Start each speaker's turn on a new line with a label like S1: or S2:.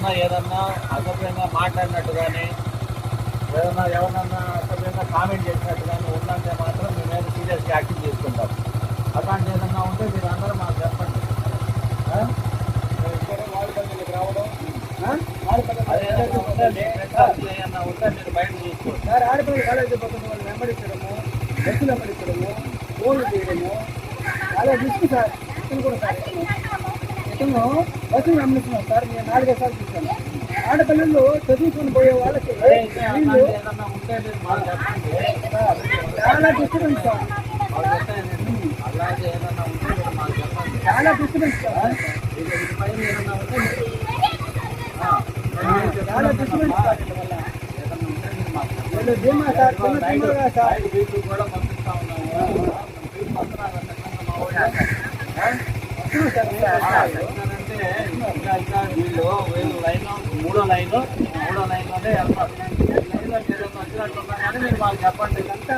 S1: ఎవరన్నా ఏదన్నా అసభ్యంగా మాట్లాడినట్టు కానీ ఏదన్నా ఎవరన్నా అసభ్యంగా కామెంట్ చేసినట్టు కానీ ఉందంటే మాత్రం మేము మీద సీరియస్గా యాక్షన్ తీసుకుంటాం. అలాంటి ఏదన్నా ఉంటే మీరు అందరూ మాకు చెప్పండి. ఆ? ఏదైనా ఉంటే బయట
S2: సార్ ఆడపిల్లలు కాలేజీ పక్కన వాళ్ళు వెంబడించడము బస్సులు వెంబడించడము ఫోన్లు చేయడము అలా రిస్క్ సార్ కూడా సార్. ఇతను బస్సులు వెంబడిస్తున్నాం సార్ నేను నాలుగైదు సార్లు చూశాను. ఆడపిల్లలు చదువుకొని పోయే వాళ్ళకి వీళ్ళు చాలా డిస్టర్బెన్స్ సార్. చాలా డిస్టర్బెన్స్ సార్. చాలా డిస్టర్బెన్స్ సార్. వీళ్ళ చిన్న
S1: కూడా పంపిస్తా ఉన్నాము. వీళ్ళు పంపుతున్నారంటే మా లైన్ మూడో లైన్ మూడో వెళ్తారు లైన్లో కానీ మీరు మాకు చెప్పండి
S2: అంతా